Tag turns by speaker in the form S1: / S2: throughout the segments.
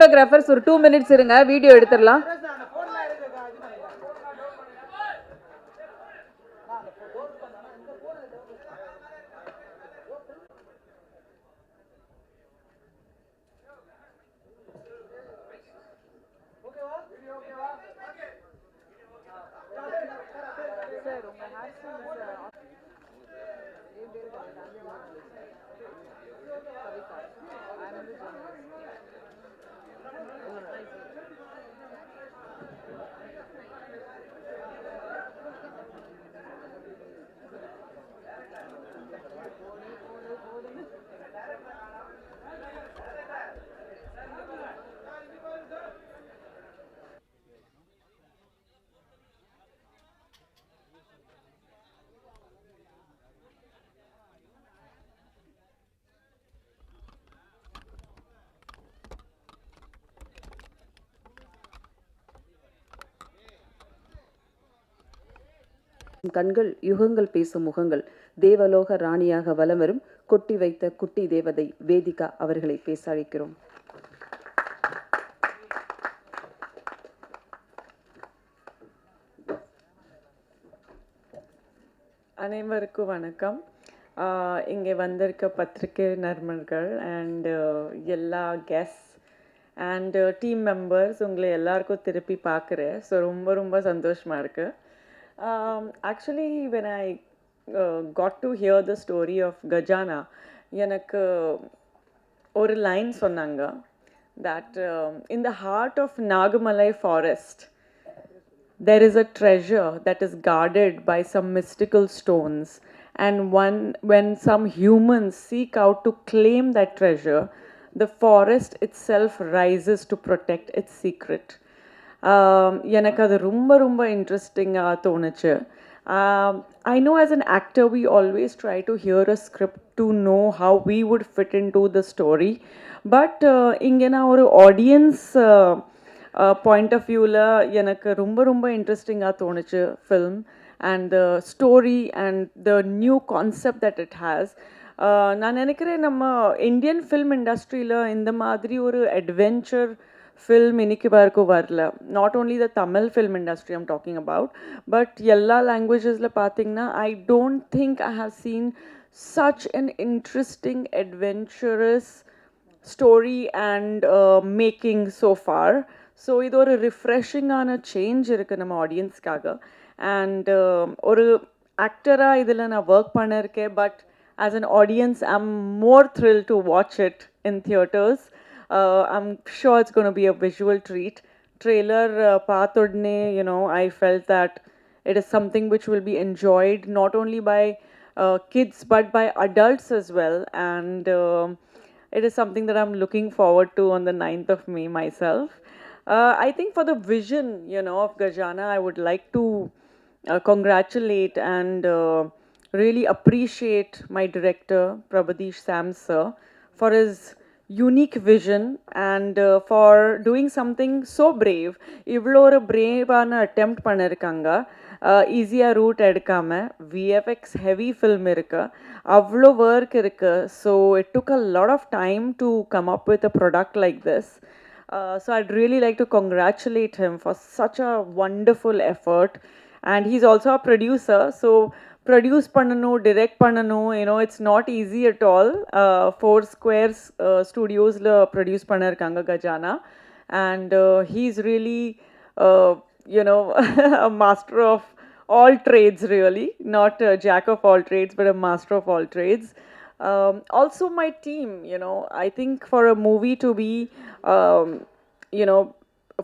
S1: Photographers ஒரு two minutes இருங்க video எடுத்துடலாம். கண்கள் யுகங்கள் பேசும் முகங்கள். தேவலோக ராணியாக வலம் வரும் கொட்டி வைத்த குட்டி தேவதை வேதிகா அவர்களை பேச அழைக்கிறோம்
S2: அனைவருக்கும் வணக்கம். இங்கே வந்திருக்க பத்திரிகை நர்மர்கள் அண்டு எல்லா கெஸ்ட் அண்டு டீம் மெம்பர்ஸ் உங்களை எல்லாருக்கும் திருப்பி பார்க்குறேன். ஸோ ரொம்ப ரொம்ப சந்தோஷமாக இருக்குது actually when I got to hear the story of Gajana எனக்கு ஒரு லைன் சொன்னாங்க that in the heart of Nagamalai forest there is a treasure that is guarded by some mystical stones and one when some humans seek out to claim that treasure the forest itself rises to protect its secret um, எனக்கு அது ரொம்ப ரொம்ப இன்ட்ரெஸ்டிங்காக தோணுச்சு. I know as an actor we always try to hear a script to know how we would fit in to the story but இங்கே நான் ஒரு audience point of வியூவில் எனக்கு ரொம்ப ரொம்ப இன்ட்ரெஸ்டிங்காக தோணுச்சு film and the story and the new concept that it has நான் நினைக்கிறேன் நம்ம இந்தியன் ஃபில்ம் இண்டஸ்ட்ரியில் இந்த மாதிரி ஒரு அட்வென்ச்சர் ஃபில்ம் இன்னைக்கு வரைக்கும் வரல. Not only the Tamil film industry I'm talking about but எல்லா லாங்குவேஜஸில் பார்த்தீங்கன்னா I don't think I have seen such an interesting adventurous story and making so far so இது ஒரு ரிஃப்ரெஷிங்கான சேஞ்ச் இருக்குது நம்ம ஆடியன்ஸ்க்காக அண்ட் ஒரு ஆக்டராக இதில் நான் ஒர்க் பண்ணியிருக்கேன் but as an audience am more thrill to watch it in theatres Uh, I'm sure it's going to be a visual treat. Trailer uh, you know, I felt that it is something which will be enjoyed not only by uh, kids but by adults as well. And uh, it is something that I'm looking forward to on the 9th of May myself. Uh, I think for the vision, you know, of Gajana, I would like to uh, congratulate and uh, really appreciate my director, Prabhadish Sam, sir, for his unique vision and uh, for doing something so brave. இவ்வளோ ஒரு பிரேவான attempt பண்ணியிருக்காங்க ஈஸியாக root எடுக்காமல் VFX heavy film இருக்கு. அவ்வளோ work இருக்குது so it took a lot of time to come up with a product like this so I'd really like to congratulate him for such a effort and he is also a producer so produce பண்ணணும் direct பண்ணணும் you know it's not easy at all four squares ஸ்டுடியோஸில் produce பண்ணியிருக்காங்க Gajana and he is really you know a master of all trades really not a jack of all trades but a master of all trades um, also my team you know i think for a movie to be um, you know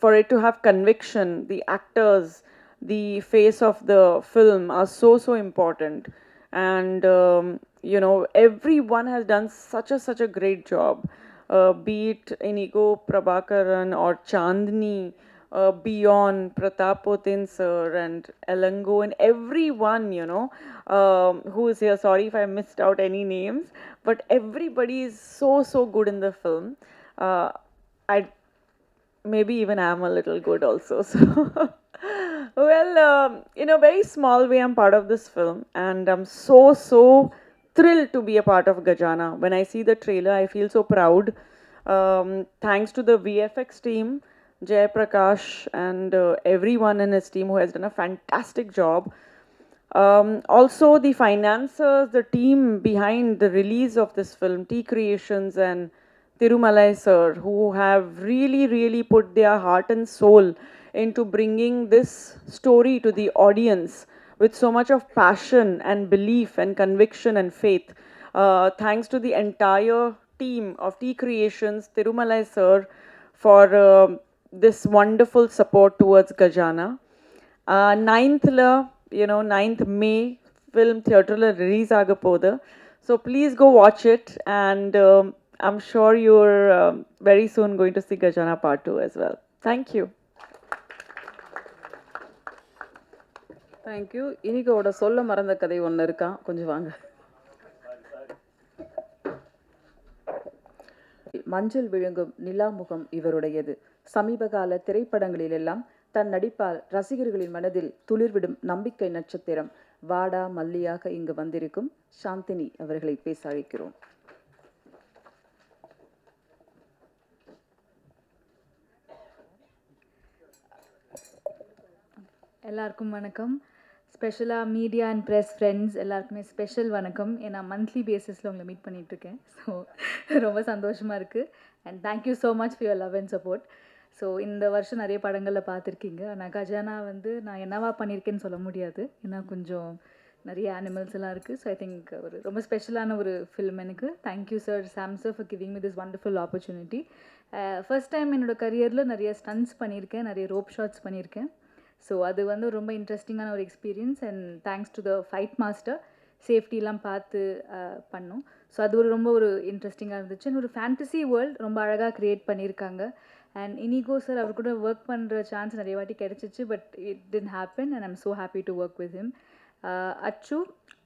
S2: for it to have conviction the actors the face of the film are so so important. And um, you know everyone has done such a such a great job. Uh, be it inigo prabhakaran or chandni uh, beyond pratap potin sir and elango and everyone you know um, who is here. Sorry if i missed out any names but everybody is so so good in the film. Uh, i maybe even I'm a little good also. So, well, um, in a very small way, I'm part of this film, and I'm so so thrilled to be a part of Gajana. When I see the trailer, I feel so proud. Um, thanks to the VFX team, Jay Prakash, and uh, everyone in his team who has done a fantastic job. Um, also, the financiers, the team behind the release of this film, T Creations and Tirumalai sir, who have really, really put their heart and soul into bringing this story to the audience with so much of passion and belief and conviction and faith. Uh, thanks to the entire team of Tea Creations, Tirumalai sir, for uh, this wonderful support towards Gajana. Uh, 9th, you know, 9th May, film theatre release agapoda. So please go watch it and um, I'm sure you're um, very soon going to see Gajana Part 2 as well. Thank you.
S1: Thank you இனிகோட சொல்ல மறந்த கதை ஒன்று இருக்கான் கொஞ்சம் வாங்க. மஞ்சள் விழுங்கும் நிலாமுகம் இவருடையது. சமீபகால திரைப்படங்களிலெல்லாம் தன் நடிப்பால் ரசிகர்களின் மனதில் துளிர்விடும் நம்பிக்கை நட்சத்திரம். வாடா மல்லியாக இங்கு வந்திருக்கும் சாந்தினி அவர்களை பேச அழைக்கிறோம்
S3: எல்லாருக்கும் வணக்கம். ஸ்பெஷலாக மீடியா அண்ட் ப்ரெஸ் ஃப்ரெண்ட்ஸ் எல்லாருக்குமே ஸ்பெஷல் வணக்கம். ஏன்னா மந்த்லி பேசிஸில் உங்களை மீட் பண்ணிகிட்ருக்கேன் ஸோ ரொம்ப சந்தோஷமாக இருக்குது and thank you so much for your love and support so இந்த வருஷம் நிறைய படங்களில் பார்த்துருக்கீங்க. ஆனால் கஜானா வந்து நான் என்னவா பண்ணியிருக்கேன்னு சொல்ல முடியாது. ஏன்னா கொஞ்சம் நிறைய அனிமல்ஸ் எல்லாம் இருக்குது ஸோ ஐ திங்க் ஒரு ரொம்ப ஸ்பெஷலான ஒரு ஃபிலிம் எனக்கு. Thank you sir Sam sir for giving me this wonderful opportunity first time என்னோட கரியரில் நிறைய ஸ்டன்ஸ் பண்ணியிருக்கேன். நிறைய ரோப் ஷாட்ஸ் பண்ணியிருக்கேன். ஸோ அது வந்து ரொம்ப இன்ட்ரெஸ்டிங்கான ஒரு experience and thanks to the fight master சேஃப்டிலாம் பார்த்து அஹ், பண்ணோம். ஸோ அது ஒரு ரொம்ப ஒரு இன்ட்ரெஸ்டிங்காக இருந்துச்சு. அண்ட் ஒரு ஃபேண்டசி வேர்ல்ட் ரொம்ப அழகாக க்ரியேட் பண்ணியிருக்காங்க அண்ட் இனிகோ சார் அவர் கூட ஒர்க் பண்ணுற சான்ஸ் நிறைய வாட்டி கிடச்சிச்சு but it didn't happen and I'm so happy to work with him Uh, Achu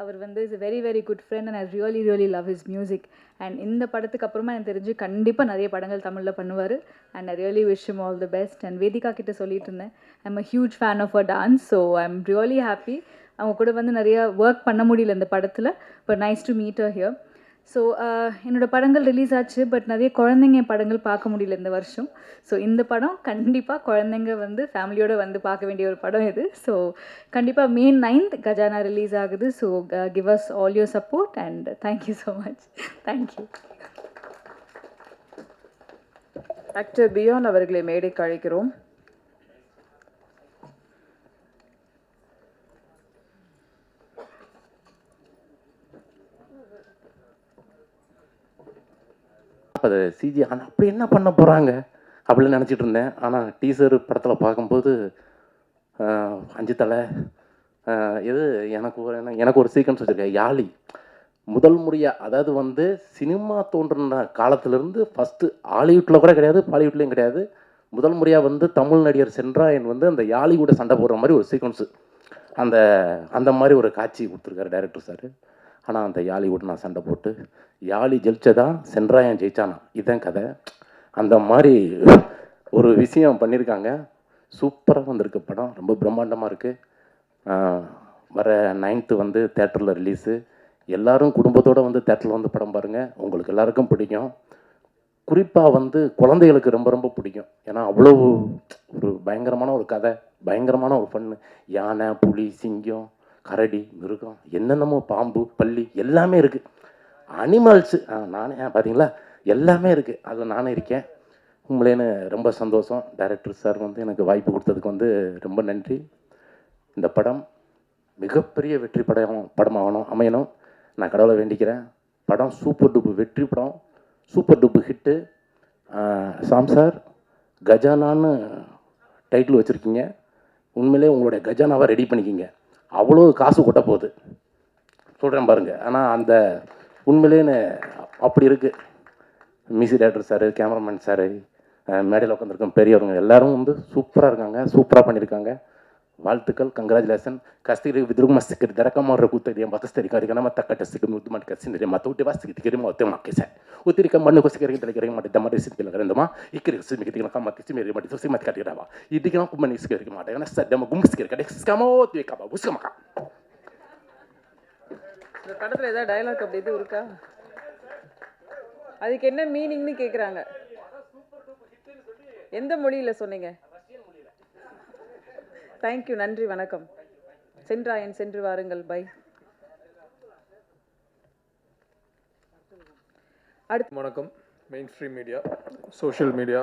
S3: அவர் வந்து is very very good friend and I really really love is music and இந்த படத்துக்கு அப்புறமா எனக்கு தெரிஞ்சு கண்டிப்பாக நிறைய படங்கள் தமிழில் பண்ணுவார். And I really wish im all the best and Vedhika கிட்ட சொல்லிட்டு இருந்தேன். I'm a huge fan of a dance so I'm really happy அவங்க கூட வந்து நிறைய ஒர்க் பண்ண முடியல இந்த படத்தில் but nice to meet a here so uh, என்னோடய படங்கள் ரிலீஸ் ஆச்சு பட் நிறைய குழந்தைங்க படங்கள் பார்க்க முடியல இந்த வருஷம். ஸோ இந்த படம் கண்டிப்பாக குழந்தைங்க வந்து ஃபேமிலியோடு வந்து பார்க்க வேண்டிய ஒரு படம் இது. ஸோ கண்டிப்பாக மே நைன்த் கஜானா ரிலீஸ் ஆகுது. So give us all your support and thank you so much
S1: thank you actor Biyaan அவர்களை மேடைக்கு அழைக்கிறோம்.
S4: அது சிஜி ஆனால் அப்படி என்ன பண்ண போகிறாங்க அப்படின்னு நினச்சிட்டு இருந்தேன். ஆனால் டீசர் படத்தில் பார்க்கும்போது அஞ்சு தலை இது எனக்கு ஒரு என்ன- எனக்கு ஒரு சீக்வன்ஸ் வச்சுருக்கேன் யாழி. முதல் முறையாக அதாவது வந்து சினிமா தோன்றின காலத்திலேருந்து ஃபஸ்ட்டு ஹாலிவுட்டில் கூட கிடையாது பாலிவுட்லேயும் கிடையாது. முதல் முறையாக வந்து தமிழ் நடிகர் சென்றாயன் வந்து அந்த யாழி கூட சண்டை போடுற மாதிரி ஒரு சீக்வன்ஸு அந்த அந்த மாதிரி ஒரு காட்சி கொடுத்துருக்காரு டேரக்டர் சார். ஆனால் அந்த யாழி கூட நான் சண்டை போட்டு யாழி ஜெயிச்சதா சென்றாயன் ஜெயிச்சானா? இதுதான் கதை. அந்த மாதிரி ஒரு விஷயம் பண்ணியிருக்காங்க சூப்பராக வந்திருக்கு படம். ரொம்ப பிரம்மாண்டமாக இருக்குது வர நைன்த்து வந்து தேட்டரில் ரிலீஸு எல்லாரும் குடும்பத்தோடு வந்து தேட்டரில் வந்து படம் பாருங்கள் உங்களுக்கு எல்லாருக்கும் பிடிக்கும். குறிப்பாக வந்து குழந்தைகளுக்கு ரொம்ப ரொம்ப பிடிக்கும். ஏன்னா அவ்வளோ ஒரு பயங்கரமான ஒரு கதை பயங்கரமான ஒரு ஃபன்னு யானை புலி சிங்கம் கரடி மிருகம் என்னென்னமோ பாம்பு பள்ளி எல்லாமே இருக்குது அனிமல்ஸு நானே பார்த்தீங்களா எல்லாமே இருக்குது அது நானே இருக்கேன். உங்களேன்னு ரொம்ப சந்தோஷம். டைரக்டர் சார் வந்து எனக்கு வாய்ப்பு கொடுத்ததுக்கு வந்து ரொம்ப நன்றி. இந்த படம் மிகப்பெரிய வெற்றி படம் படமாகணும் அமையணும். நான் கடவுளை வேண்டிக்கிறேன். படம் சூப்பர் டூப்பு வெற்றி படம். Super duper hit. Sam sir கஜானான்னு title வச்சுருக்கீங்க. உண்மையிலே உங்களுடைய கஜானாவை ரெடி பண்ணிக்கிங்க. அவ்வளோ காசு கொட்ட போகுது. சொல்கிறேன் பாருங்கள் ஆனால் அந்த உண்மையிலேன்னு அப்படி இருக்குது music director sir cameraman sir மேடையில் உட்காந்துருக்க பெரியவங்க எல்லாரும் வந்து சூப்பராக இருக்காங்க சூப்பராக பண்ணியிருக்காங்க வாழ்த்துக்கள் கங்க்ராச்சுலேஷன் கஸ்திரி விதுருகு மஸ்திக்கு ದರಕಮಾರ ಕೂತಿದೆ ಮತಸ್ಥರಿ ಕಾರ್ಯಕ್ರಮ ಮತ್ತ ಕಟ್ಟಸ್ತಿಗೆ ಮುದ್ದು ಮಾಡಿ ಕಸಿಂದ್ರೆ ಮತ್ತೆ ಹುಟ್ಟಿ ವಾಸ್ತಿಗೆ ತಿಗಿರಿ ಮತ್ತೆ ಮಾಕೆ ಸೆ ಉತ್ತಿರಿಕ ಮಣ್ಣು ಕೊಸಿಗರಿಗೆ ತಲೆಗರಿಗೆ ಮಾಡಿದ್ದ ಮಾಡಿ ಸಿಕ್ಕಿಲ್ಲ ಗರಂದಮ ಇಕ್ಕರಿಗೆ ಸಿಮಿಗೆ ತಿಗನ ಕಮ್ಮ ತಿಸಿ ಮೇರಿ ಮಾಡಿ ತುಸಿ ಮತ್ತೆ ಕಟ್ಟಿರವ ಇದಕ್ಕೆ ನಾವು ಕುಮ್ಮನಿ ಇಸ್ಕರಿಗೆ ಮಾಡಿ ಗನ ಸದ್ದ ಗುಮ್ಸ್ಕಿರಿ ಕಡೆ ಸ್ಕಮೋ ತ್ವೇಕಬ ಉಸ್ಕಮಕ
S1: இந்த படத்தில் ஏதாவது டயலாக் அப்படி இது இருக்கா? அதுக்கு என்ன மீனிங்னு கேட்குறாங்க எந்த மொழியில் சொன்னீங்க? தேங்க்யூ நன்றி வணக்கம். சென்றாயன் சென்று வாருங்கள் பை அடுத்து
S5: வணக்கம். Main stream media social media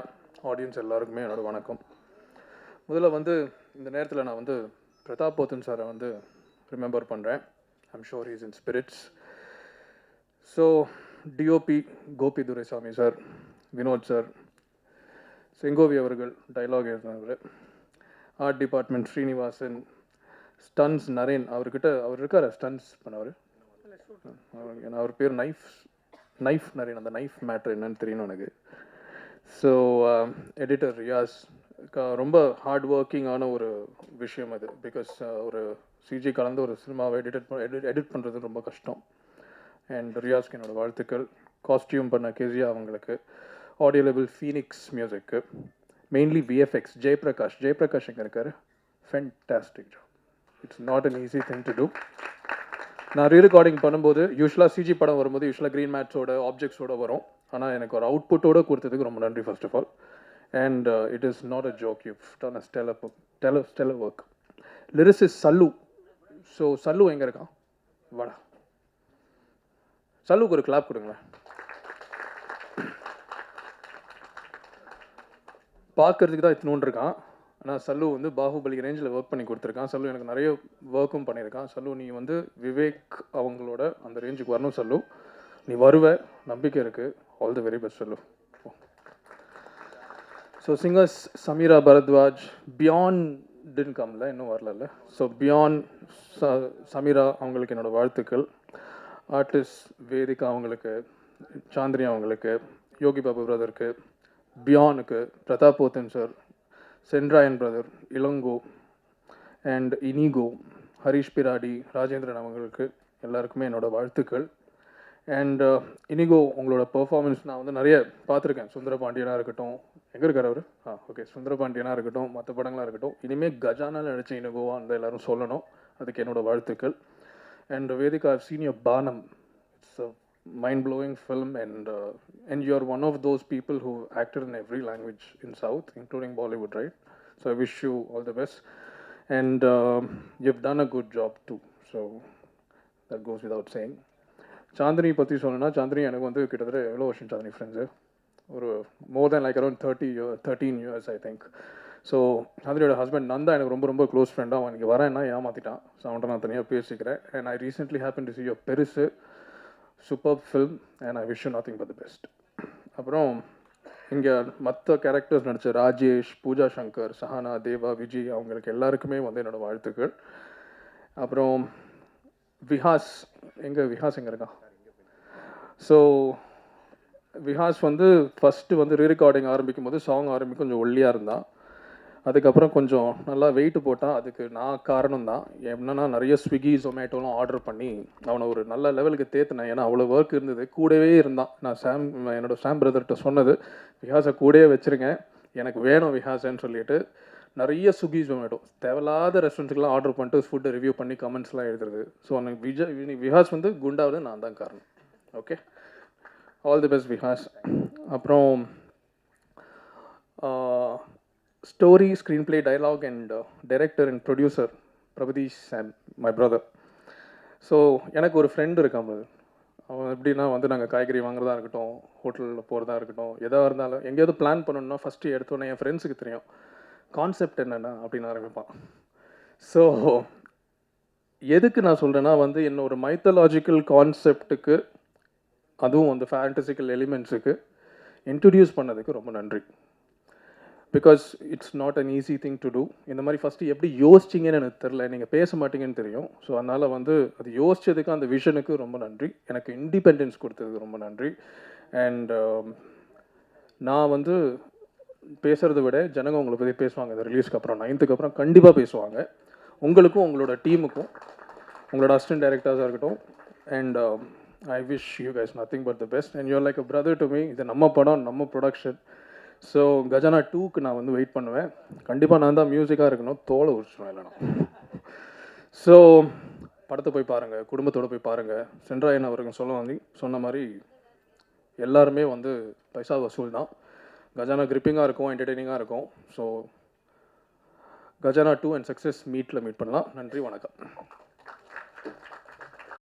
S5: audience எல்லாருக்குமே என்னோட வணக்கம். முதல்ல வந்து இந்த நேரத்தில் நான் வந்து பிரதாப் போத்தன் சாரை வந்து ரிமெம்பர் பண்ணுறேன் I'm sure he's in spirits so DOP Gopi Duraisamy sir Vinod sir Sengovi அவர்கள் டைலாக் எழுதினவர் art department Srinivasan stunts Naren அவர்கிட்ட அவர் இருக்கார்? ஸ்டன்ஸ் பண்ணவர்? அவர் அவர் பேர் நைஃப் நைஃப் நரேன் அந்த நைஃப் மேட்ரு என்னன்னு தெரியணும் எனக்கு. ஸோ எடிட்டர் ரியாஸ் ரொம்ப ஹார்ட் ஒர்க்கிங்கான ஒரு விஷயம் அது. பிகாஸ் uh, ஒரு சிஜி கலந்து ஒரு சினிமாவை எடிட் எடிட் எடிட் பண்ணுறது ரொம்ப கஷ்டம். அண்ட் ரியாஸ்க்கு என்னோடய வாழ்த்துக்கள். காஸ்டியூம் பண்ண கேசியா அவங்களுக்கு. Audio level Phoenix music mainly VFX Jayaprakash Jayaprakash எங்கே இருக்கார்? Fantastic job it's not an easy thing to do நான் ரீ ரெக்கார்டிங் பண்ணும்போது யூஸ்வலாக சிஜி படம் வரும்போது யூஸ்வலாக க்ரீன் மேட்ஸோட ஆப்ஜெக்ட்ஸோட வரும். ஆனால் எனக்கு ஒரு அவுட்புட்டோட கொடுத்ததுக்கு ரொம்ப நன்றி first of all and it is not a joke you done a ஸ்டெல டெல stellar work lyrics is Sallu so Sallu எங்கே இருக்கான் வாடா. சல்லுக்கு ஒரு கிளாப் கொடுங்களேன். பார்க்கறதுக்கு தான் இத்தினோண்டு இருக்கான். ஆனால் சல்லு வந்து பாகுபலி ரேஞ்சில் ஒர்க் பண்ணி கொடுத்துருக்கான். சல்லு எனக்கு நிறைய ஒர்க்கும் பண்ணியிருக்கான். சல்லு நீ வந்து விவேக் அவங்களோட அந்த ரேஞ்சுக்கு வரணும் சல்லு நீ வருவ. நம்பிக்கை இருக்குது all the very best Sallu so singers Sameera Bharadwaj beyond டின் கம்ல இன்னும் வரல ஸோ பியான் ச சமீரா அவங்களுக்கு என்னோடய வாழ்த்துக்கள். ஆர்டிஸ்ட் வேதிகா அவங்களுக்கு சாந்தினி அவங்களுக்கு யோகி பாபு பிரதருக்கு பியானுக்கு Prathap Pothan sir Sendrayan brother Ilango and Inigo Harish Peradi Rajendran அவங்களுக்கு எல்லாருக்குமே என்னோடய வாழ்த்துக்கள். அண்ட் இனிகோ உங்களோட பெர்ஃபார்மன்ஸ் நான் வந்து நிறைய பார்த்துருக்கேன் சுந்தர பாண்டியனாக இருக்கட்டும் எங்கே இருக்கார் அவர் ஆ ஓகே சுந்தர பாண்டியனாக இருக்கட்டும் மற்ற படங்களாக இருக்கட்டும் இனிமேல் கஜானால நடிச்ச இனிகோவா அந்த எல்லாரும் சொல்லணும் அதுக்கு என்னோட வாழ்த்துக்கள் அண்ட் வேதிகா சீனியர் பானம் it's a mind blowing film and uh, and you're one of those people who acted in every language in south including bollywood right so i wish you all the best and um, you've done a good job too so that goes without saying Chandini பற்றி சொல்லணும்னா சாந்தினி எனக்கு வந்து கிட்டத்தட்ட எவ்வளோ வருஷம் Chandini friends ஒரு more than like around thirty year thirteen years I think so சாந்தினியோட husband Nanda எனக்கு ரொம்ப ரொம்ப க்ளோஸ் ஃப்ரெண்டாக அவன் இங்கே வரேன்னா ஏமாற்றிட்டான் ஸோ அவன்கிட்ட நான் தனியாக பேசிக்கிறேன். And I recently happen to see யோ பெருசு super film and I wish you nothing but the best அப்புறம் இங்கே மற்ற கேரக்டர்ஸ் நடித்த ராஜேஷ் பூஜா சங்கர் சஹானா தேவா விஜய் அவங்களுக்கு எல்லாருக்குமே வந்து என்னோடய வாழ்த்துக்கள். அப்புறம் விஹாஸ் எங்கே விஹாஸ் எங்கே இருக்கான் ஸோ விஹாஸ் வந்து ஃபஸ்ட்டு வந்து ரீரெக்கார்டிங் ஆரம்பிக்கும் போது சாங் ஆரம்பிக்கும் கொஞ்சம் ஒல்லியாக இருந்தான். அதுக்கப்புறம் கொஞ்சம் நல்லா வெயிட் போட்டால் அதுக்கு நான் காரணம் தான் என்னன்னா நிறைய ஸ்விக்கி ஜொமேட்டோலாம் ஆர்டர் பண்ணி அவனை ஒரு நல்ல லெவலுக்கு தேத்தினேன். ஏன்னா அவ்வளோ ஒர்க் இருந்தது. கூடவே இருந்தான். நான் சாம் என்னோடய சாம் பிரதர்கிட்ட சொன்னது விஹாஸை கூடவே வச்சுருங்க. எனக்கு வேணும் விஹாசன்னு சொல்லிட்டு. நிறைய ஸ்விக்கி ஜொமேட்டோ தேவையில்லாத ரெஸ்டாரண்ட்ஸ்க்கெலாம் ஆர்டர் பண்ணிட்டு ஃபுட்டை ரிவ்யூ பண்ணி கமெண்ட்ஸ்லாம் எழுதுறது. ஸோ எனக்கு விஜய் விஹாஸ் வந்து குண்டாவது நான் தான் காரணம். Okay all the best Vihaas அப்புறம் story screen play dialogue and director and producer Prabhatheesh and my brother so எனக்கு ஒரு ஃப்ரெண்டு இருக்கான் பிரதர் அவன் எப்படின்னா வந்து நாங்கள் காய்கறி வாங்குறதா இருக்கட்டும் ஹோட்டலில் போகிறதா இருக்கட்டும் எதாக இருந்தாலும் எங்கேயாவது பிளான் பண்ணணும்னா ஃபஸ்ட்டு எடுத்தோன்னே என் ஃப்ரெண்ட்ஸுக்கு தெரியும். கான்செப்ட் என்னென்ன அப்படின்னு ஆரம்பிப்பான் ஸோ எதுக்கு நான் சொல்கிறேன்னா வந்து என்ன ஒரு மைத்தலாஜிக்கல் கான்செப்டுக்கு அதுவும் அந்த ஃபேண்டசிக்கல் எலிமெண்ட்ஸுக்கு இன்ட்ரடியூஸ் பண்ணதுக்கு ரொம்ப நன்றி. Because it's not an easy thing to do இந்த மாதிரி ஃபஸ்ட்டு எப்படி யோசிச்சிங்கன்னு எனக்கு தெரில நீங்கள் பேச மாட்டீங்கன்னு தெரியும். ஸோ அதனால் வந்து அது யோசித்ததுக்கு அந்த விஷனுக்கு ரொம்ப நன்றி. எனக்கு இண்டிபெண்டன்ஸ் கொடுத்ததுக்கு ரொம்ப நன்றி. அண்ட் um, நான் வந்து பேசுகிறத விட ஜனங்க உங்களை பற்றி பேசுவாங்க. இந்த ரிலீஸ்க்கு அப்புறம் நைன்த்துக்கு அப்புறம் கண்டிப்பாக பேசுவாங்க. உங்களுக்கும் உங்களோட டீமுக்கும் உங்களோட அசிஸ்டன்ட் டைரக்டர்ஸாக இருக்கட்டும். And I wish you guys nothing but the best and you're like a brother to me இது நம்ம படம் நம்ம ப்ரொடக்ஷன் ஸோ கஜானா டூக்கு நான் வந்து வெயிட் பண்ணுவேன். கண்டிப்பாக நான் தான் மியூசிக்காக இருக்கணும். தோலை உரிச்சிடும் இல்லைனா. ஸோ படத்தை போய் பாருங்கள் குடும்பத்தோடு போய் பாருங்கள் சென்ட்ராயன் அவருக்கு சொல்ல வந்து சொன்ன மாதிரி எல்லாருமே வந்து பைசா வசூல் தான். கஜானா கிரிப்பிங்காக இருக்கும் என்டர்டெய்னிங்காக இருக்கும். So Gajaana two and success மீட்டில் மீட் பண்ணலாம். நன்றி வணக்கம்.